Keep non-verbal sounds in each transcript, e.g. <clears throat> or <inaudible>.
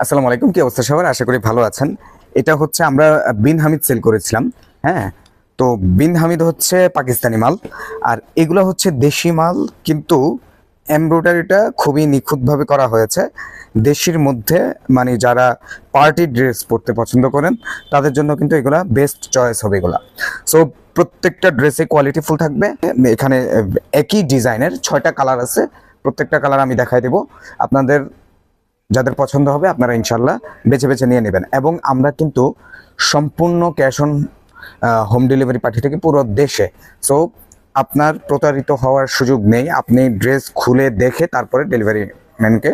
আসসালামু আলাইকুম, কি অবস্থা সবার? আশা করি ভালো আছেন। এটা হচ্ছে আমরা বিন হামিদ সেল করেছিলাম হ্যাঁ? তো বিন হামিদ হচ্ছে পাকিস্তানি মাল, আর এগুলো হচ্ছে দেশি মাল, কিন্তু এমব্রয়ডারিটা খুবই নিখুঁতভাবে করা হয়েছে। দেশির মধ্যে মানে যারা পার্টি ড্রেস পরতে পছন্দ করেন, তাদের জন্য কিন্তু এগুলা বেস্ট চয়েস হবে এগুলা। সো, প্রত্যেকটা ড্রেসে কোয়ালিটি ফুল থাকবে। এখানে একই ডিজাইনের ছয়টা কালার আছে, প্রত্যেকটা কালার আমি দেখাই দেবো। আপনাদের যাদের পছন্দ হবে আপনারা ইনশাল্লাহ বেছে বেছে নিয়ে নেবেন। এবং আমরা কিন্তু সম্পূর্ণ ক্যাশ অন হোম ডেলিভারি পাঠিয়ে থাকি পুরো দেশে। সো, আপনার প্রতারিত হওয়ার সুযোগ নেই। আপনি ড্রেস খুলে দেখে তারপরে ডেলিভারি ম্যানকে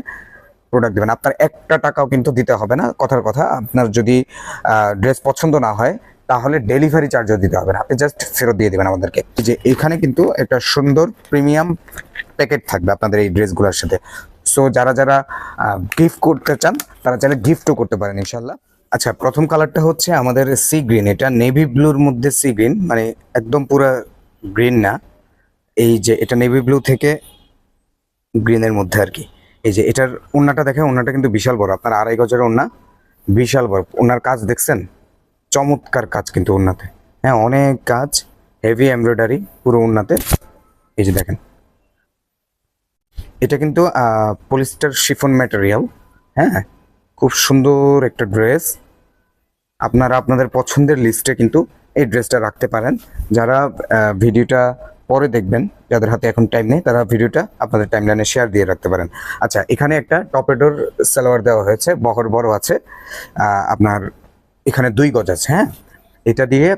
প্রোডাক্ট দেবেন। আপনার একটা টাকাও কিন্তু দিতে হবে না। কথার কথা, আপনার যদি ড্রেস পছন্দ না হয়, তাহলে ডেলিভারি চার্জও দিতে হবে না। আপনি জাস্ট ফেরত দিয়ে দেবেন আমাদেরকে। যে এখানে কিন্তু একটা সুন্দর প্রিমিয়াম প্যাকেট থাকবে আপনাদের এই ড্রেসগুলোর সাথে। সো যারা যারা গিফট করতে চান, তারা চাইলে গিফটও করতে পারেন ইনশাল্লাহ আচ্ছা প্রথম কালারটা হচ্ছে আমাদের সি গ্রিন এটা নেভি ব্লুর মধ্যে সি গ্রিন মানে একদম পুরো গ্রিন না। এই যে, এটা নেভি ব্লু থেকে গ্রিনের মধ্যে আর কি। এই যে, এটার ওন্নাটা দেখেন ওন্নাটা কিন্তু বিশাল বড়। আপনার আড়াই গজের ওন্না বিশাল বড়। ওনার কাজ দেখছেন? চমৎকার কাজ কিন্তু ওন্নাতে হ্যাঁ অনেক কাজ হেভি এমব্রয়ডারি পুরো ওন্নাতে এই যে দেখেন। এটা কিন্তু পলিস্টার শিফন ম্যাটেরিয়াল হ্যাঁ? খুব সুন্দর একটা ড্রেস আপনারা আপনাদের পছন্দের লিস্টে কিন্তু এই ড্রেসটা রাখতে পারেন। যারা ভিডিওটা পরে দেখবেন, যাদের হাতে এখন টাইম নেই, তারা ভিডিওটা আপনাদের টাইমলাইনে শেয়ার দিয়ে রাখতে পারেন। আচ্ছা এখানে একটা টপেডোর সালোয়ার দেওয়া হয়েছে, বহর বড় আছে। আপনার এখানে দুই গজ আছে হ্যাঁ? এটা দিয়ে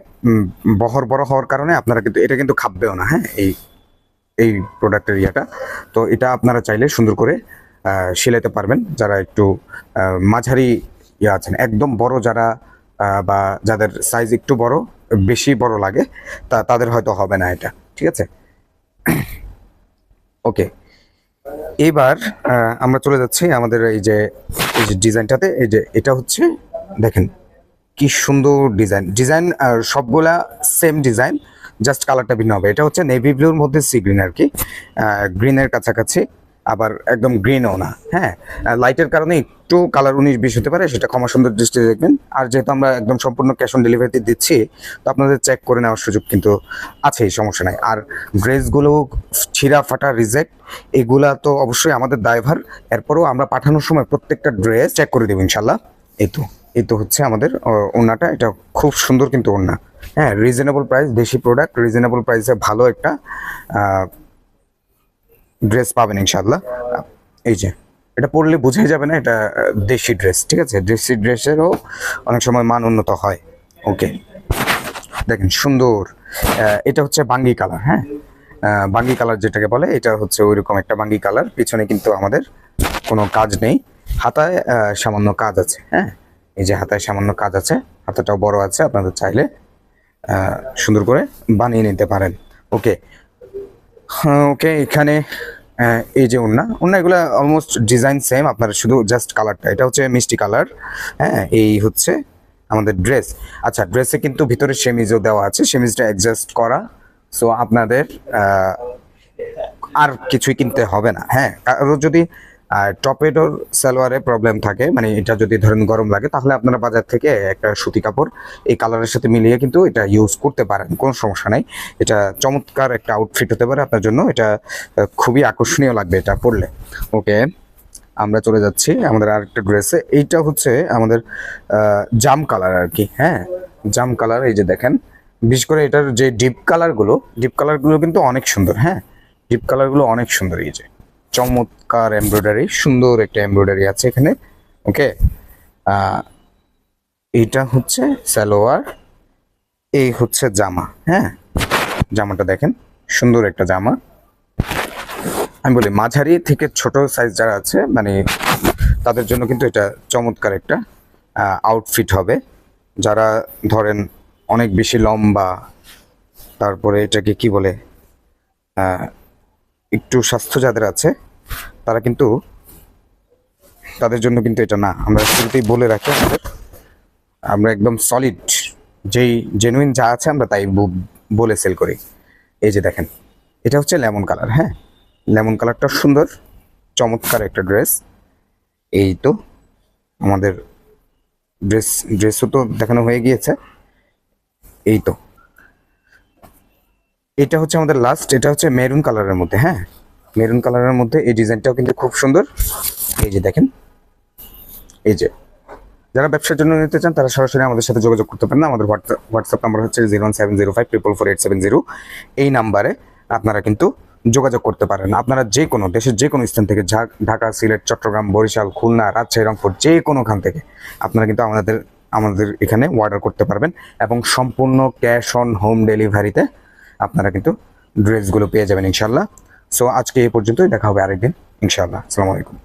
বহর বড় হওয়ার কারণে আপনারা কিন্তু, এটা কিন্তু খাববেও না হ্যাঁ? এই এই প্রোডাক্টের ইয়েটা। তো এটা আপনারা চাইলে সুন্দর করে সেলাইতে পারবেন। যারা একটু মাঝারি ইয়ে আছেন, একদম বড় যারা বা যাদের সাইজ একটু বড়, বেশি বড় লাগে, তা, তাদের হয়তো হবে না এটা। ঠিক আছে? <clears throat> ওকে এবার আমরা চলে যাচ্ছি আমাদের এই যে এই যে ডিজাইনটাতে এই যে, এটা হচ্ছে, দেখেন, কি সুন্দর ডিজাইন ডিজাইন সবগুলা সেম ডিজাইন জাস্ট কালারটা ভিন্ন হবে। এটা হচ্ছে নেভি ব্লুর মধ্যে সি গ্রিন আর কি গ্রিনের কাছাকাছি আবার একদম গ্রিনও না হ্যাঁ? লাইটের কারণে একটু কালার উনিশ বিশ হতে পারে সেটা ক্ষমা সুন্দর দৃষ্টিতে দেখবেন। আর যেহেতু আমরা একদম সম্পূর্ণ ক্যাশ অন ডেলিভারিতে দিচ্ছি তো আপনাদের চেক করে নেওয়ার সুযোগ কিন্তু আছেই সমস্যা নাই। আর ড্রেসগুলো ছিঁড়া ফাটা রিজেক্ট এগুলা তো অবশ্যই আমাদের দায়ভার এরপরেও আমরা পাঠানোর সময় প্রত্যেকটা ড্রেস চেক করে দেবো ইনশাল্লাহ। এই তো এই তো হচ্ছে আমাদের আহ, ওড়নাটা। এটা খুব সুন্দর কিন্তু ওড়না। হ্যাঁ রিজনেবল প্রাইস দেশি প্রোডাক্ট রিজনেবল প্রাইসে ভালো একটা ড্রেস পাবেন ইনশাল্লাহ এই যে, এটা পরলে বোঝাই যাবে না, এটা দেশি ড্রেস ঠিক আছে? দেশি ড্রেসেরও অনেক সময় মান উন্নত হয়। ওকে দেখেন, সুন্দর এটা হচ্ছে বাঙ্গি কালার হ্যাঁ? বাঙ্গি কালার যেটাকে বলে, এটা হচ্ছে ওইরকম একটা বাঙ্গি কালার পিছনে কিন্তু আমাদের কোনো কাজ নেই। হাতায় সামান্য কাজ আছে হ্যাঁ? এই যে হাতায় সামান্য কাজ আছে, হাতাটাও বড় আছে, আপনাদের চাইলে সুন্দর করে বানিয়ে নিতে পারেন। ওকে। হ্যাঁ, ওকে এখানে এই যে ওন্না ওন্না এগুলো অলমোস্ট ডিজাইন সেম আপনার শুধু জাস্ট কালারটা এটা হচ্ছে মিষ্টি কালার হ্যাঁ এই হচ্ছে আমাদের ড্রেস আচ্ছা ড্রেসে কিন্তু ভিতরে সেমিজও দেওয়া আছে সেমিজটা অ্যাডজাস্ট করা সো আপনাদের আর কিছুই কিনতে হবে না হ্যাঁ কারও যদি টপেডোর সালোয়ারে প্রবলেম থাকে। মানে এটা যদি ধরেন গরম লাগে, তাহলে আপনারা বাজার থেকে একটা সুতি কাপড় এই কালারের সাথে মিলিয়ে কিন্তু এটা ইউজ করতে পারেন, কোনো সমস্যা নাই। এটা চমৎকার একটা আউটফিট হতে পারে আপনার জন্য। এটা খুবই আকর্ষণীয় লাগবে এটা পরলে। ওকে আমরা চলে যাচ্ছি আমাদের আরেকটা ড্রেসে এইটা হচ্ছে আমাদের জাম কালার আর কি হ্যাঁ? জাম কালার এই যে দেখেন। বিশেষ করে এটার যে ডিপ কালারগুলো ডিপ কালারগুলো কিন্তু অনেক সুন্দর হ্যাঁ? ডিপ কালারগুলো অনেক সুন্দর এই যে। চমৎকার এমব্রয়ডারি সুন্দর একটা এমব্রয়ডারি আছে এখানে ওকে এটা হচ্ছে সালোয়ার, এই হচ্ছে জামা হ্যাঁ? জামাটা দেখেন, সুন্দর একটা জামা। আমি বলি, মাঝারি থেকে ছোট সাইজ যারা আছে মানে তাদের জন্য কিন্তু এটা চমৎকার একটা আউটফিট হবে। যারা ধরেন অনেক বেশি লম্বা, তারপরে এটাকে কি বলে একটু স্বাস্থ্য যাদের আছে, তারা কিন্তু তাদের জন্য কিন্তু এটা না। আমরা শুরুতেই বলে রাখি আমাদের, আমরা একদম সলিড যেই জেনুইন যা আছে আমরা তাই বলে সেল করি। এই যে দেখেন, এটা হচ্ছে লেমন কালার হ্যাঁ? লেমন কালারটা সুন্দর, চমৎকার একটা ড্রেস এই তো আমাদের ড্রেস ড্রেসও তো দেখানো হয়ে গিয়েছে। এই তো। এটা হচ্ছে আমাদের লাস্ট এটা হচ্ছে মেরুন কালারের মধ্যে হ্যাঁ? মেরুন কালারের মধ্যে এই ডিজাইনটাও কিন্তু খুব সুন্দর। এই যে দেখেন, এই যে। যারা ব্যবসার জন্য নিতে চান, তারা সরাসরি আমাদের সাথে যোগাযোগ করতে পারেন। আমাদের হোয়াটসঅ্যাপ নাম্বার হচ্ছে zero one seven zero five four eight seven zero এই নাম্বারে আপনারা কিন্তু যোগাযোগ করতে পারেন। আপনারা যে কোনো দেশের যে কোনো স্থান থেকে ঢাকা, সিলেট, চট্টগ্রাম, বরিশাল, খুলনা, রাজশাহী, রংপুর, যে কোনোখান থেকে, আপনারা কিন্তু আমাদের আমাদের এখানে অর্ডার করতে পারবেন এবং সম্পূর্ণ ক্যাশ অন হোম ডেলিভারিতে আপনারা কিন্তু ড্রেসগুলো পেয়ে যাবেন ইনশাল্লাহ সো আজকে এই পর্যন্তই, দেখা হবে আরেকদিন ইনশাল্লাহ আসসালামু আলাইকুম।